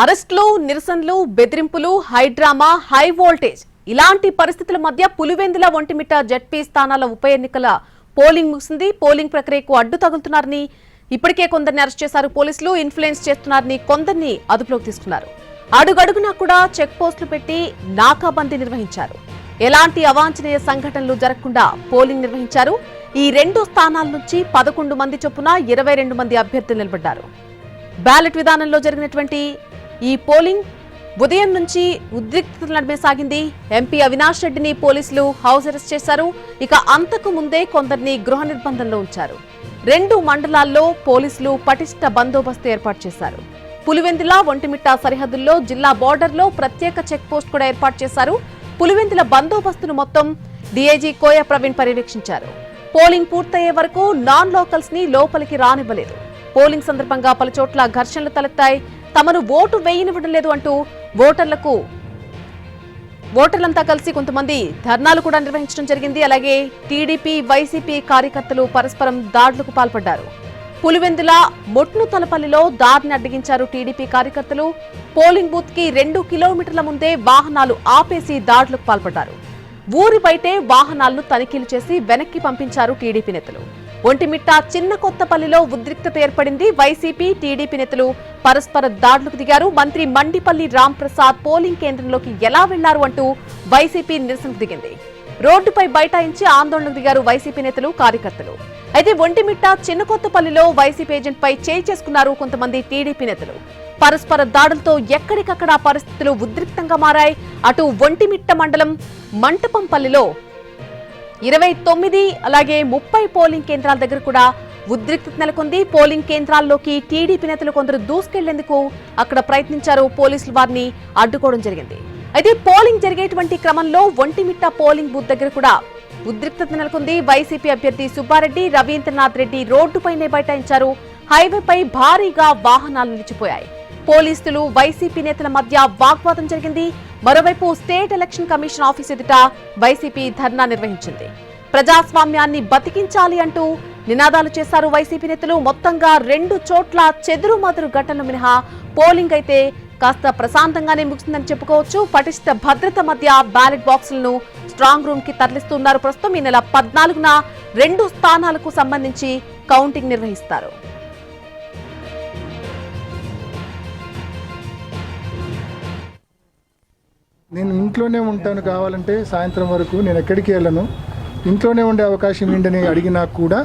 అరెస్టులు నిరసనలు బెదిరింపులు హైడ్రామా హై వోల్టేజ్ ఇలాంటి పరిస్థితుల మధ్య పులివెందుల ఒంటిమిట్ట జడ్పీ స్థానాల ఉప ఎన్నికల పోలింగ్ ముగిసింది. పోలింగ్ ప్రక్రియకు అడ్డు తగులుతున్నారని ఇప్పటికే కొందరిని అరెస్ట్ చేశారు పోలీసులు ఇన్ఫ్లుయెన్స్ చేస్తున్నారని కొందరిని అదుపులోకి తీసుకున్నారు. అడుగడుగునా కూడా చెక్ పోస్టులు పెట్టి నాకాబందీ నిర్వహించారు. ఎలాంటి అవాంఛనీయ సంఘటనలు జరగకుండా పోలింగ్ నిర్వహించారు. ఈ రెండు స్థానాల నుంచి పదకొండు మంది చొప్పున ఇరవై రెండు మంది అభ్యర్థులు నిలబడ్డారు. బ్యాలెట్ విధానంలో జరిగినటువంటి ఈ పోలింగ్ ఉదయం నుంచి ఉద్రిక్తత నడిమే సాగింది ఎంపీ అవినాష్ రెడ్డిని పోలీసులు హౌస్ అరెస్ట్ చేశారు. ఇక అంతకు ముందే కొందరిని గృహ నిర్బంధంలో ఉంచారు. రెండు మండలాల్లో పోలీసులు పటిష్ట బందోబస్తు ఏర్పాటు చేశారు. పులివెందుల ఒంటిమిట్ట సరిహద్దుల్లో జిల్లా బోర్డర్లో ప్రత్యేక చెక్ పోస్ట్ కూడా ఏర్పాటు చేశారు. పులివెందుల బందోబస్తును మొత్తం డీఐజీ కోయ ప్రవీణ్ పర్యవేక్షించారు. పోలింగ్ పూర్తయ్యే వరకు నాన్ లోకల్స్ని లోపలికి రానివ్వలేదు. పోలింగ్ సందర్భంగా పలుచోట్ల ఘర్షణలు తలెత్తాయి. తమను ఓటు వేయనివ్వడం లేదు అంటూ ఓటర్లకు ఓటర్లంతా కలిసి కొంతమంది ధర్నాలు కూడా నిర్వహించడం జరిగింది. అలాగే టీడీపీ వైసీపీ కార్యకర్తలు పరస్పరం దాడులకు పాల్పడ్డారు. పులివెందుల మొట్ను తలపల్లిలో దారిని అడ్డగించారు టీడీపీ కార్యకర్తలు. పోలింగ్ బూత్కి రెండు కిలోమీటర్ల ముందే వాహనాలు ఆపేసి దాడులకు పాల్పడ్డారు. ఊరి బయటే వాహనాలను తనిఖీలు చేసి వెనక్కి పంపించారు టీడీపీ నేతలు. ఒంటిమిట్ట చిన్న కొత్తపల్లిలో ఉద్రిక్తత ఏర్పడింది. వైసీపీ టీడీపీ నేతలు పరస్పర దాడులకు దిగారు. మంత్రి మండిపల్లి రాంప్రసాద్ పోలింగ్ కేంద్రంలోకి ఎలా వెళ్ళారు అంటూ వైసీపీ నిరసనకు దిగింది. రోడ్డుపై బైఠాయించి ఆందోళనకు దిగారు వైసీపీ నేతలు కార్యకర్తలు. అయితే ఒంటిమిట్ట చిన్న కొత్తపల్లిలో వైసీపీ ఏజెంట్పై చేయి చేసుకున్నారు కొంతమంది టీడీపీ నేతలు. పరస్పర దాడులతో ఎక్కడికక్కడ పరిస్థితులు ఉద్రిక్తంగా మారాయి. అటు ఒంటిమిట్ట మండలం మంటపంపల్లిలో ఇరవై తొమ్మిది అలాగే ముప్పై పోలింగ్ కేంద్రాల దగ్గర కూడా ఉద్రిక్తత నెలకొంది. పోలింగ్ కేంద్రాల్లోకి టీడీపీ నేతలు కొందరు దూసుకెళ్ళేందుకు అక్కడ ప్రయత్నించారు పోలీసులు వారిని అడ్డుకోవడం జరిగింది. అయితే పోలింగ్ జరిగేటువంటి క్రమంలో ఒంటిమిట్ట పోలింగ్ బూత్ దగ్గర కూడా ఉద్రిక్తత నెలకొంది. వైసీపీ అభ్యర్థి సుబ్బారెడ్డి రవీంద్రనాథ్ రెడ్డి రోడ్డుపైనే బైఠాయించారు. హైవేపై భారీగా వాహనాలు నిలిచిపోయాయి. పోలీసులు వైసీపీ నేతల మధ్య వాగ్వాదం జరిగింది. మరోవైపు స్టేట్ ఎలక్షన్ కమిషన్ ఆఫీస్ ఎదుట వైసీపీ ధర్నా నిర్వహించింది. ప్రజాస్వామ్యాన్ని బతికించాలి అంటూ నినాదాలు చేశారు వైసీపీ నేతలు. మొత్తంగా రెండు చోట్ల చెదురు మదురు ఘటనలు మినహా పోలింగ్ అయితే కాస్త ప్రశాంతంగానే ముగిసిందని చెప్పుకోవచ్చు. పటిష్ట భద్రత మధ్య బ్యాలెట్ బాక్సులను స్ట్రాంగ్ రూమ్కి తరలిస్తున్నారు. ప్రస్తుతం ఈ నెల పద్నాలుగున రెండు స్థానాలకు సంబంధించి కౌంటింగ్ నిర్వహిస్తారు. నేను ఇంట్లోనే ఉంటాను కావాలంటే సాయంత్రం వరకు నేను ఎక్కడికి వెళ్ళను. ఇంట్లోనే ఉండే అవకాశం ఏంటని అడిగినా కూడా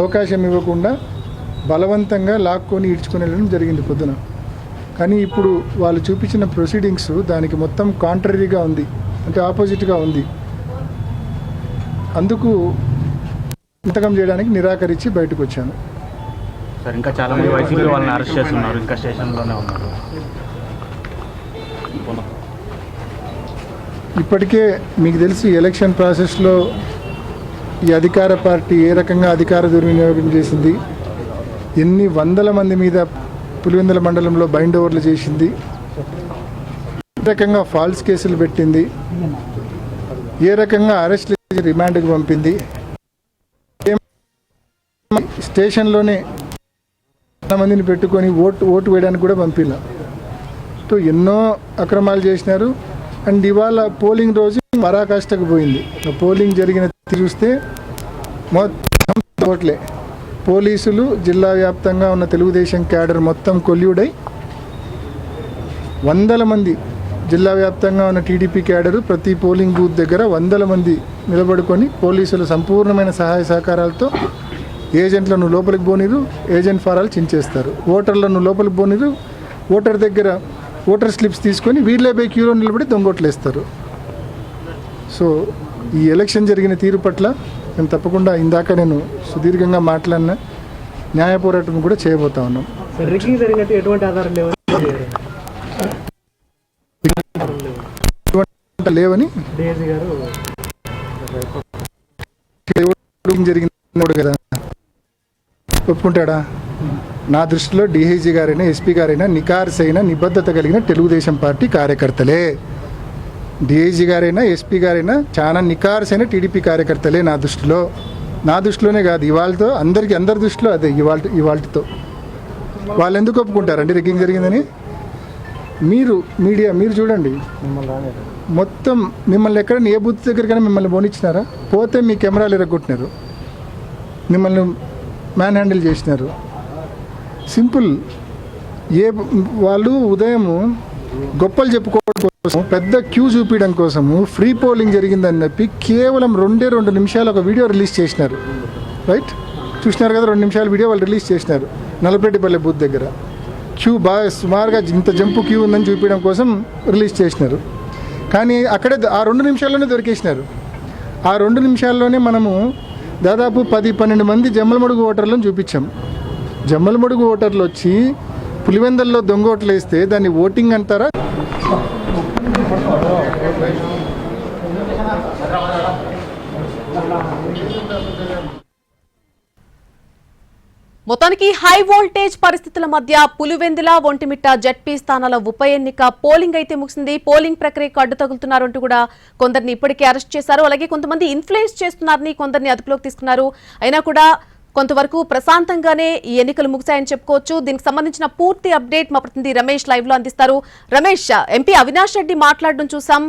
అవకాశం ఇవ్వకుండా బలవంతంగా లాక్కొని ఈడ్చుకొని వెళ్ళడం జరిగింది పొద్దున. కానీ ఇప్పుడు వాళ్ళు చూపించిన ప్రొసీడింగ్స్ దానికి మొత్తం కాంట్రరీగా ఉంది. అంటే ఆపోజిట్గా ఉంది. అందుకు ఇంతకం చేయడానికి నిరాకరించి బయటకు వచ్చాను. సార్ ఇంకా చాలా మంది వైసీపీ వాళ్ళని అరెస్ట్ చేస్తున్నారు. ఇంకా స్టేషన్లోనే ఉన్నారు. ఇప్పటికే మీకు తెలిసి ఎలక్షన్ ప్రాసెస్లో ఈ అధికార పార్టీ ఏ రకంగా అధికార దుర్వినియోగం చేసింది. ఎన్ని వందల మంది మీద పులివెందుల మండలంలో బైండ్ ఓవర్లు చేసింది. ఏ రకంగా ఫాల్స్ కేసులు పెట్టింది. ఏ రకంగా అరెస్ట్ రిమాండ్కి పంపింది. స్టేషన్లోనే మందిని పెట్టుకొని ఓటు ఓటు వేయడానికి కూడా పంపిల్ల సో ఎన్నో అక్రమాలు చేసినారు. అండ్ ఇవాళ పోలింగ్ రోజు పరాకాష్ఠకు పోయింది. పోలింగ్ జరిగిన చూస్తే మొత్తం ఓట్లే పోలీసులు జిల్లా వ్యాప్తంగా ఉన్న తెలుగుదేశం క్యాడర్ మొత్తం కొల్యూడై వందల మంది జిల్లా వ్యాప్తంగా ఉన్న టీడీపీ క్యాడరు ప్రతి పోలింగ్ బూత్ దగ్గర వందల మంది నిలబడుకొని పోలీసులు సంపూర్ణమైన సహాయ సహకారాలతో ఏజెంట్లను లోపలికి పోనిరు ఏజెంట్ ఫారాలు చించేస్తారు. ఓటర్లను లోపలికి పోనిరు ఓటర్ దగ్గర ఓటర్ స్లిప్స్ తీసుకొని వీళ్ళే పోయి క్యూలో నిలబడి దొంగోట్లేస్తారు సో ఈ ఎలక్షన్ జరిగిన తీరు పట్ల నేను తప్పకుండా ఇందాక నేను సుదీర్ఘంగా మాట్లాడిన న్యాయ పోరాటం కూడా చేయబోతా ఉన్నాం. లేవని జరిగింది కదా? ఒప్పుకుంటాడా? నా దృష్టిలో డిఐజీ గారైనా ఎస్పీ గారైనా నికార్సైన నిబద్ధత కలిగిన తెలుగుదేశం పార్టీ కార్యకర్తలే. డిఐజీ గారైనా ఎస్పీ గారైనా చాలా నికార్సైన టీడీపీ కార్యకర్తలే నా దృష్టిలో. నా దృష్టిలోనే కాదు ఇవాళతో అందరికీ అందరి దృష్టిలో అదే ఇవాళ ఇవాళతో వాళ్ళు ఎందుకు ఒప్పుకుంటారండి రిగ్గింగ్ జరిగిందని? మీరు మీడియా మీరు చూడండి. మొత్తం మిమ్మల్ని ఎక్కడ ఏ బూత్ దగ్గరికైనా మిమ్మల్ని పోనిచ్చినారా? పోతే మీ కెమెరాలు ఎరగొట్టినారు. మిమ్మల్ని మ్యాన్ హ్యాండిల్ చేసినారు. సింపుల్. ఏ వాళ్ళు ఉదయం గొప్పలు చెప్పుకోవడం కోసం పెద్ద క్యూ చూపించడం కోసము ఫ్రీ పోలింగ్ జరిగిందని చెప్పి కేవలం రెండే రెండు నిమిషాలు ఒక వీడియో రిలీజ్ చేసినారు. రైట్? చూసినారు కదా రెండు నిమిషాల వీడియో వాళ్ళు రిలీజ్ చేసినారు. నలపరెడ్డిపల్లె బూత్ దగ్గర. క్యూ బాగా సుమారుగా ఇంత జంపు క్యూ ఉందని చూపించడం కోసం రిలీజ్ చేసినారు. కానీ అక్కడే ఆ రెండు నిమిషాల్లోనే దొరికేసినారు. ఆ రెండు నిమిషాల్లోనే మనము దాదాపు పది పన్నెండు మంది జమ్మలమడుగు ఓటర్లను చూపించాం. జమ్మలమడుగు ఓటర్లు వచ్చి పులివెందల్లో దొంగ ఓట్లు వేస్తే దాన్ని ఓటింగ్ అంటారా? మొత్తానికి హై వోల్టేజ్ పరిస్థితుల మధ్య పులివెందుల ఒంటిమిట్ట జడ్పీ స్థానాల ఉప ఎన్నిక పోలింగ్ అయితే ముగిసింది. పోలింగ్ ప్రక్రియకు అడ్డు తగులుతున్నారంటూ కూడా కొందరిని ఇప్పటికే అరెస్ట్ చేశారు. అలాగే కొంతమంది ఇన్ఫ్లుయెన్స్ చేస్తున్నారని కొందరిని అదుపులోకి తీసుకున్నారు. అయినా కూడా కొంతవరకు ప్రశాంతంగానే ఈ ఎన్నికలు ముగిశాయని చెప్పుకోవచ్చు. దీనికి సంబంధించిన పూర్తి అప్డేట్ మా ప్రతినిధి రమేష్ లైవ్లో అందిస్తారు. రమేష్ ఎంపీ అవినాష్ రెడ్డి మాట్లాడడం చూసాం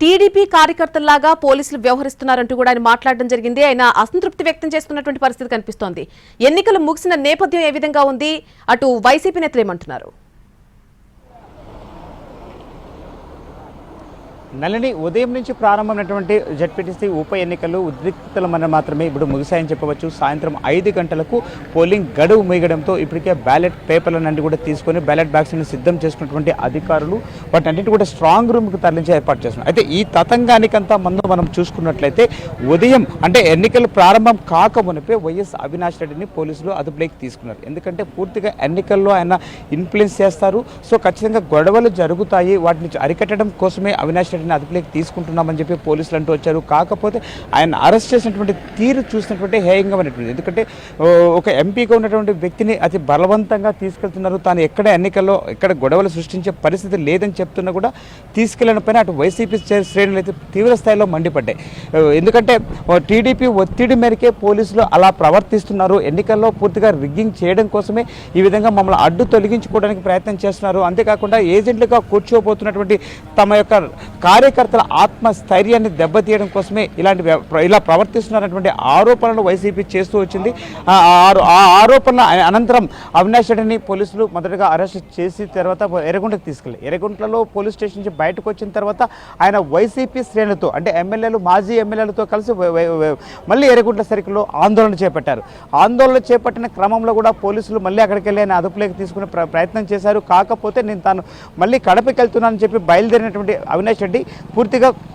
టీడీపీ కార్యకర్తల్లాగా పోలీసులు వ్యవహరిస్తున్నారంటూ కూడా ఆయన మాట్లాడడం జరిగింది. ఆయన అసంతృప్తి వ్యక్తం చేస్తున్నటువంటి పరిస్థితి కనిపిస్తోంది. ఎన్నికలు ముగిసిన నేపథ్యం ఏ విధంగా ఉంది? అటు వైసీపీ నేతలు ఏమంటున్నారు? నల్లని ఉదయం నుంచి ప్రారంభమైనటువంటి జడ్పీటీసీ ఉప ఎన్నికలు ఉద్రిక్తతల మన మాత్రమే ఇప్పుడు ముగిశాయని చెప్పవచ్చు. సాయంత్రం ఐదు గంటలకు పోలింగ్ గడువు ముగడంతో ఇప్పటికే బ్యాలెట్ పేపర్లన్నీ కూడా తీసుకొని బ్యాలెట్ బ్యాగ్స్ని సిద్ధం చేసుకున్నటువంటి అధికారులు వాటన్నిటి కూడా స్ట్రాంగ్ రూమ్కి తరలించి ఏర్పాటు చేస్తున్నారు. అయితే ఈ తతంగానికంతా ముందు మనం చూసుకున్నట్లయితే ఉదయం అంటే ఎన్నికలు ప్రారంభం కాక మునిపే వైఎస్ అవినాష్ రెడ్డిని పోలీసులు అదుపులోకి తీసుకున్నారు. ఎందుకంటే పూర్తిగా ఎన్నికల్లో ఆయన ఇన్ఫ్లుయెన్స్ చేస్తారు. సో ఖచ్చితంగా గొడవలు జరుగుతాయి. వాటిని అరికట్టడం కోసమే అవినాష్ వెంటనే అదుపులోకి తీసుకుంటున్నామని చెప్పి పోలీసులు అంటూ వచ్చారు. కాకపోతే ఆయన అరెస్ట్ చేసినటువంటి తీరు చూసినటువంటి హేయంగా ఉన్నటువంటి ఎందుకంటే ఒక ఎంపీగా ఉన్నటువంటి వ్యక్తిని అతి బలవంతంగా తీసుకెళ్తున్నారు. తాను ఎక్కడ ఎన్నికల్లో ఎక్కడ గొడవలు సృష్టించే పరిస్థితి లేదని చెప్తున్నా కూడా తీసుకెళ్ళిన పైన అటు వైసీపీ శ్రేణులు అయితే తీవ్ర స్థాయిలో మండిపడ్డాయి. ఎందుకంటే టీడీపీ ఒత్తిడి మేరకే పోలీసులు అలా ప్రవర్తిస్తున్నారు. ఎన్నికల్లో పూర్తిగా రిగ్గింగ్ చేయడం కోసమే ఈ విధంగా మమ్మల్ని అడ్డు తొలగించుకోవడానికి ప్రయత్నం చేస్తున్నారు. అంతేకాకుండా ఏజెంట్లుగా కూర్చోబోతున్నటువంటి తమ యొక్క కార్యకర్తల ఆత్మస్థైర్యాన్ని దెబ్బతీయడం కోసమే ఇలాంటి వ్య- ప్ర- ఇలా ప్రవర్తిస్తున్నారన్నటువంటి ఆరోపణలు వైసీపీ చేస్తూ వచ్చింది. ఆ ఆరో- ఆరోపణల అనంతరం అవినాష్ రెడ్డిని పోలీసులు మొదటగా అరెస్ట్ చేసి తర్వాత ఎర్రగుంటకు తీసుకెళ్ళి ఎర్రగుంటలో పోలీస్ స్టేషన్ నుంచి బయటకు వచ్చిన తర్వాత ఆయన వైసీపీ శ్రేణులతో అంటే ఎమ్మెల్యేలు మాజీ ఎమ్మెల్యేలతో కలిసి మళ్ళీ ఎర్రగుంట్ల సర్కిల్లో ఆందోళన చేపట్టారు. ఆందోళన చేపట్టిన క్రమంలో కూడా పోలీసులు మళ్ళీ అక్కడికి వెళ్ళి ఆయన అదుపులోకి తీసుకునే ప్ర- ప్రయత్నం చేశారు. కాకపోతే నేను తాను మళ్ళీ కడపకి వెళ్తున్నానని చెప్పి బయలుదేరినటువంటి అవినాష్ రెడ్డి పూర్తిగా ఆ,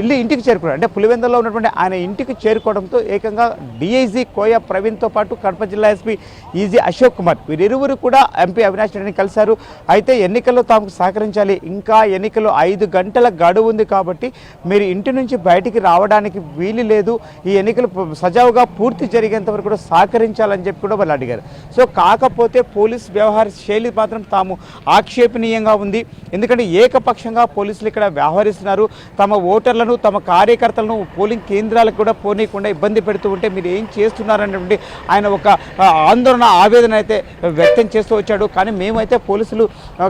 ఇల్లు ఇంటికి చేరుకున్నాడు. అంటే పులివెందులో ఉన్నటువంటి ఆయన ఇంటికి చేరుకోవడంతో ఏకంగా డిఐజీ కోయ ప్రవీణ్తో పాటు కడప జిల్లా ఎస్పీ ఈజీ అశోక్ కుమార్ వీరిరువురు కూడా ఎంపీ అవినాష్ రెడ్డిని కలిశారు. అయితే ఎన్నికల్లో తాము సహకరించాలి. ఇంకా ఎన్నికలు ఐదు గంటల గడువు ఉంది కాబట్టి మీరు ఇంటి నుంచి బయటికి రావడానికి వీలు లేదు. ఈ ఎన్నికలు సజావుగా పూర్తి జరిగేంత వరకు కూడా సహకరించాలని చెప్పి కూడా వాళ్ళు అడిగారు. సో కాకపోతే పోలీస్ వ్యవహార శైలి మాత్రం తాము ఆక్షేపణీయంగా ఉంది. ఎందుకంటే ఏకపక్షంగా పోలీసులు ఇక్కడ వ్యవహరిస్తున్నారు. తమ ఓటర్లను తమ కార్యకర్తలను పోలింగ్ కేంద్రాలకు కూడా పోనీయకుండా ఇబ్బంది పెడుతూ ఉంటే మీరు ఏం చేస్తున్నారనేటువంటి ఆయన ఒక ఆందోళన ఆవేదన అయితే వ్యక్తం చేస్తూ వచ్చాడు. కానీ మేమైతే పోలీసులు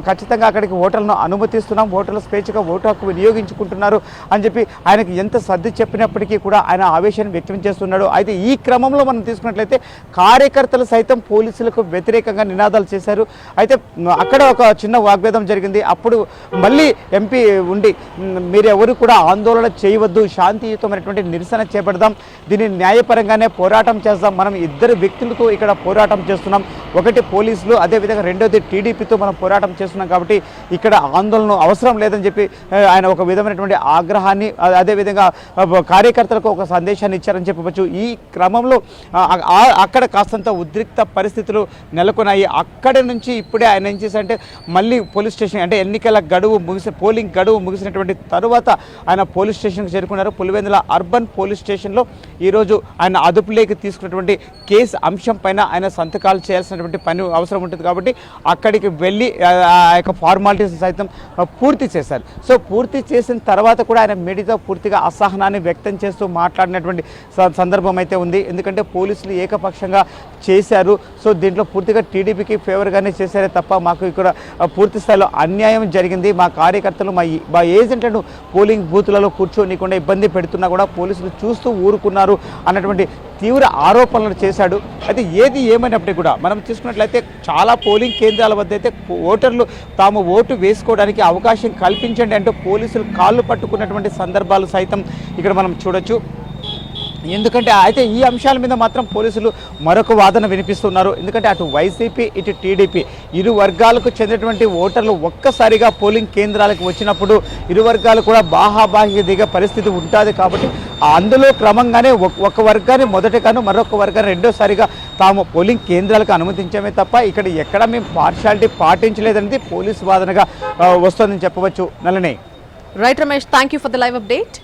ఖచ్చితంగా అక్కడికి ఓటర్లను అనుమతిస్తున్నాం. ఓటర్లు స్వేచ్ఛగా ఓటు హక్కు వినియోగించుకుంటున్నారు అని చెప్పి ఆయనకి ఎంత సర్ది చెప్పినప్పటికీ కూడా ఆయన ఆవేశాన్ని వ్యక్తం చేస్తున్నాడు. అయితే ఈ క్రమంలో మనం తీసుకున్నట్లయితే కార్యకర్తలు సైతం పోలీసులకు వ్యతిరేకంగా నినాదాలు చేశారు. అయితే అక్కడ ఒక చిన్న వాగ్వేదం జరిగింది. అప్పుడు మళ్ళీ ఎంపీ ఉండి మీరెవరు కూడా ఆందోళన చేయవద్దు శాంతియుతమైనటువంటి నిరసన చేపడదాం దీన్ని న్యాయపరంగానే పోరాటం చేద్దాం మనం ఇద్దరు వ్యక్తులతో ఇక్కడ పోరాటం చేస్తున్నాం. ఒకటి పోలీసులు అదేవిధంగా రెండోది టీడీపీతో మనం పోరాటం చేస్తున్నాం కాబట్టి ఇక్కడ ఆందోళన అవసరం లేదని చెప్పి ఆయన ఒక విధమైనటువంటి ఆగ్రహాన్ని అదేవిధంగా కార్యకర్తలకు ఒక సందేశాన్ని ఇచ్చారని చెప్పవచ్చు. ఈ క్రమంలో అక్కడ కాస్తంత ఉద్రిక్త పరిస్థితులు నెలకొన్నాయి. అక్కడి నుంచి ఇప్పుడే ఆయన ఏం చేశారంటే మళ్ళీ పోలీస్ స్టేషన్ అంటే ఎన్నికల గడువు ముగిసి పోలింగ్ గడువు ముగిసినటువంటి తరువాత ఆయన ఆయన పోలీస్ స్టేషన్కి చేరుకున్నారు. పులివెందుల అర్బన్ పోలీస్ స్టేషన్లో ఈరోజు ఆయన అదుపులోకి తీసుకున్నటువంటి కేసు అంశం పైన ఆయన సంతకాలు చేయాల్సినటువంటి పని అవసరం ఉంటుంది కాబట్టి అక్కడికి వెళ్ళి ఆ యొక్క ఫార్మాలిటీస్ సైతం పూర్తి చేశారు. సో పూర్తి చేసిన తర్వాత కూడా ఆయన మీడియాతో పూర్తిగా అసహనాన్ని వ్యక్తం చేస్తూ మాట్లాడినటువంటి స- సందర్భం అయితే ఉంది. ఎందుకంటే పోలీసులు ఏకపక్షంగా చేశారు. సో దీంట్లో పూర్తిగా టీడీపీకి ఫేవర్గానే చేశారే తప్ప మాకు ఇక్కడ పూర్తి స్థాయిలో అన్యాయం జరిగింది. మా కార్యకర్తలు మా మా ఏజెంట్లను పోలింగ్ బూతులలో కూర్చోనికుండా ఇబ్బంది పెడుతున్నా కూడా పోలీసులు చూస్తూ ఊరుకున్నారు అన్నటువంటి తీవ్ర ఆరోపణలు చేశాడు. అయితే ఏది ఏమైనప్పటికీ కూడా మనం చూసుకున్నట్లయితే చాలా పోలింగ్ కేంద్రాల వద్ద అయితే ఓటర్లు తాము ఓటు వేసుకోవడానికి అవకాశం కల్పించండి అంటూ పోలీసులు కాళ్ళు పట్టుకున్నటువంటి సందర్భాలు సైతం ఇక్కడ మనం చూడొచ్చు. ఎందుకంటే అయితే ఈ అంశాల మీద మాత్రం పోలీసులు మరొక వాదన వినిపిస్తున్నారు. ఎందుకంటే అటు వైసీపీ ఇటు టీడీపీ ఇరు వర్గాలకు చెందినటువంటి ఓటర్లు ఒక్కసారిగా పోలింగ్ కేంద్రాలకు వచ్చినప్పుడు ఇరు వర్గాలు కూడా బాహాబాహి దిగే పరిస్థితి ఉంటుంది కాబట్టి అందులో క్రమంగానే ఒక- ఒక వర్గాన్ని మొదటగాను మరొక వర్గాన్ని రెండోసారిగా తాము పోలింగ్ కేంద్రాలకు అనుమతించమే తప్ప ఇక్కడ ఎక్కడ మేము పార్షాలిటీ పాటించలేదనేది పోలీసు వాదనగా వస్తుందని చెప్పవచ్చు. నల్లనే right Ramesh thank you for the live update